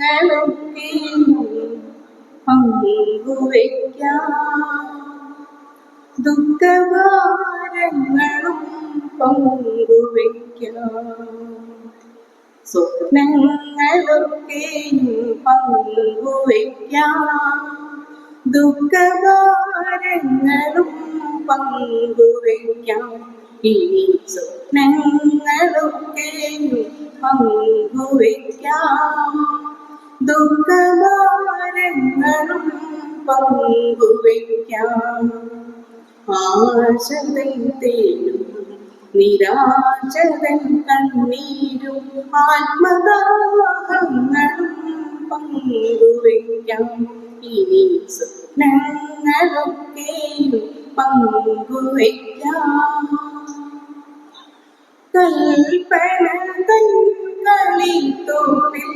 സ്വപ്നങ്ങളൊക്കെയും പങ്കുവയ്ക്കാം ദുഃഖഭാരങ്ങളും പങ്കുവയ്ക്കാം സ്വപ്നങ്ങളൊക്കെയും പങ്കുവയ്ക്കാം ദുഃഖഭാരങ്ങളും പങ്കുവയ്ക്കാം ഈ സ്വപ്നങ്ങളൊക്കെയും പങ്കുവയ്ക്കാം. ദുഃഖഭാരങ്ങളും പങ്കുവയ്ക്കാം. ആശതൻ തേനും നിരാശതൻ കണ്ണീരും ആത്മദാഹങ്ങളും പങ്കുവയ്ക്കാം. ഇനി സ്വപ്നങ്ങളൊക്കെയും പങ്കുവയ്ക്കാം. കൽപ്പന തൻ കളിത്തോപ്പിൽ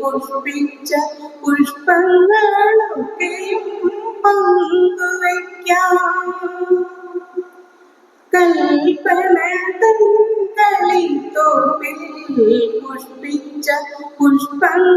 പുഷ്പിച്ച പുഷ്പങ്ങളൊക്കെയും പങ്കുവയ്ക്കാം. കൽപ്പന തൻ കളിത്തോപ്പിൽ പുഷ്പിച്ച പുഷ്പങ്ങളൊക്കെയും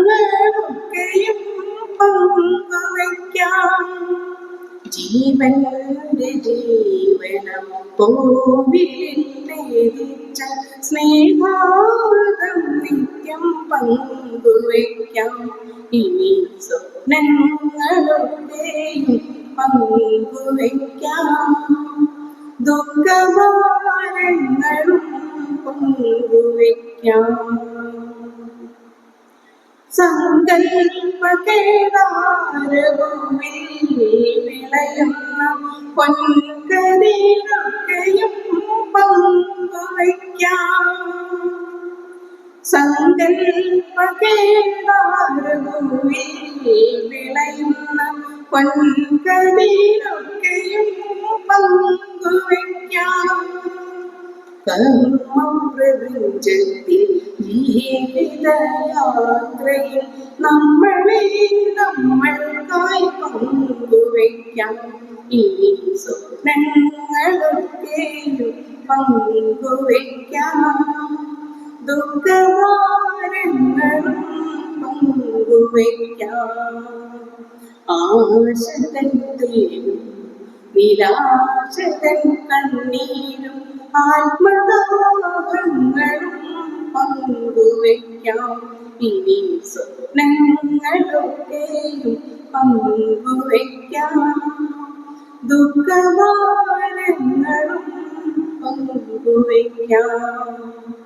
ജീവന്റെ ജീവനം കോവിലിന്നേതിച്ച സ്നേഹാമൃതം നിത്യം പങ്കുവയ്ക്കാം. ഇനി സ്വപ്നങ്ങളൊക്കെയും പങ്കുവയ്ക്കാം. ദുഃഖഭാരങ്ങളും പങ്കുവയ്ക്കാം. സങ്കൽപ്പകേദാരഭൂമിൽ വിളയുന്ന പൊൻകരീരൊക്കെയും പങ്കുവയ്ക്കാം സങ്കൽപ്പകേദാരഭൂമിൽ വിളയുന്ന പൊൻകരീരൊക്കെയും പങ്കുവയ്ക്കാം. കർമ്മം പ്രപഞ്ചത്തിൽ ജീവിതയാത്രയിൽ നമ്മളെ നമ്മൾക്കായി പങ്കുവയ്ക്കാം ഈ സ്വപ്നങ്ങളൊക്കെയും പങ്കുവയ്ക്കാം ദുഃഖവാരങ്ങളും പങ്കുവയ്ക്കാം ആശതൻ തേനും നിരാശതൻ കണ്ണീരും ആത്മദാഹങ്ങളും പങ്കുവയ്ക്കാം ഇനി സ്വപ്നങ്ങളൊക്കെയും പങ്കുവയ്ക്കാം. ദുഃഖഭാരങ്ങളും പങ്കുവയ്ക്കാം.